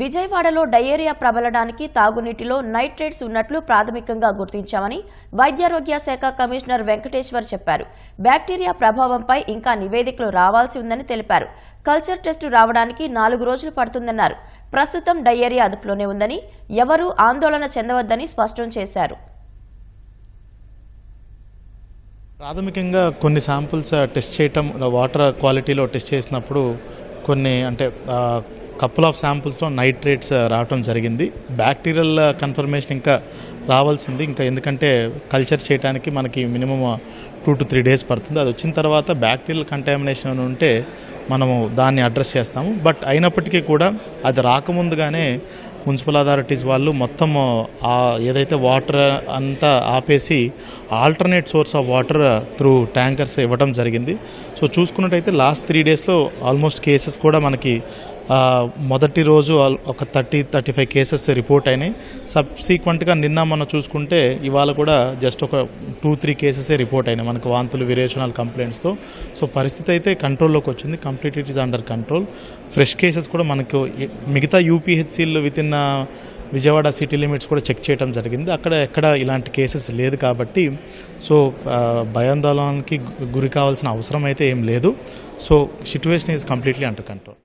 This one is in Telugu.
విజయవాడలో డయేరియా ప్రబలడానికి తాగునీటిలో నైట్రేట్స్ ఉన్నట్లు ప్రాథమికంగా గుర్తించామని వైద్యారోగ్య శాఖ కమిషనర్ వెంకటేశ్వర్ చెప్పారు. బ్యాక్టీరియా ప్రభావంపై ఇంకా నివేదికలు రావాల్సి ఉందని తెలిపారు. కల్చర్ టెస్టు రావడానికి నాలుగు రోజులు పడుతుందన్నారు. ప్రస్తుతం డయేరియా అదుపులోనే ఉందని ఎవరూ ఆందోళన చెందవద్దని స్పష్టం చేశారు. ప్రాథమికంగా కొన్ని శాంపుల్స్ టెస్ట్ చేయటం వాటర్ క్వాలిటీలో టెస్ట్ చేసినప్పుడు కొన్ని అంటే కపుల్ ఆఫ్ శాంపుల్స్లో నైట్రేట్స్ రావటం జరిగింది. బ్యాక్టీరియల్ కన్ఫర్మేషన్ uh, ఇంకా రావాల్సింది. ఇంకా ఎందుకంటే కల్చర్ చేయడానికి మనకి minimum two to three days పడుతుంది. అది వచ్చిన తర్వాత బ్యాక్టీరియల్ కంటామినేషన్ ఉంటే మనము దాన్ని అడ్రస్ చేస్తాము. బట్ అయినప్పటికీ కూడా అది రాకముందుగానే మున్సిపల్ అథారిటీస్ వాళ్ళు మొత్తం ఏదైతే వాటర్ అంతా ఆపేసి alternate source of water through tankers ఇవ్వడం జరిగింది. సో చూసుకున్నట్టయితే లాస్ట్ త్రీ డేస్లో ఆల్మోస్ట్ కేసెస్ కూడా మనకి మొదటి రోజు ఒక thirty thirty five cases report అయినాయి. సబ్సీక్వెంట్గా నిన్న మనం చూసుకుంటే ఇవాళ కూడా జస్ట్ ఒక టూ త్రీ కేసెసే రిపోర్ట్ అయినాయి మనకు వాంతులు విరేచనాలు కంప్లైంట్స్తో. సో పరిస్థితి అయితే కంట్రోల్లోకి వచ్చింది. Complete it is under control. Fresh cases కూడా మనకు మిగతా యూపీహెచ్సీలు with in Vijayawada city limits కూడా చెక్ చేయడం జరిగింది. అక్కడ ఎక్కడ ఇలాంటి కేసెస్ లేదు కాబట్టి సో భయాందోళనకి గురి కావాల్సిన అవసరం అయితే ఏం లేదు. So situation is completely under control.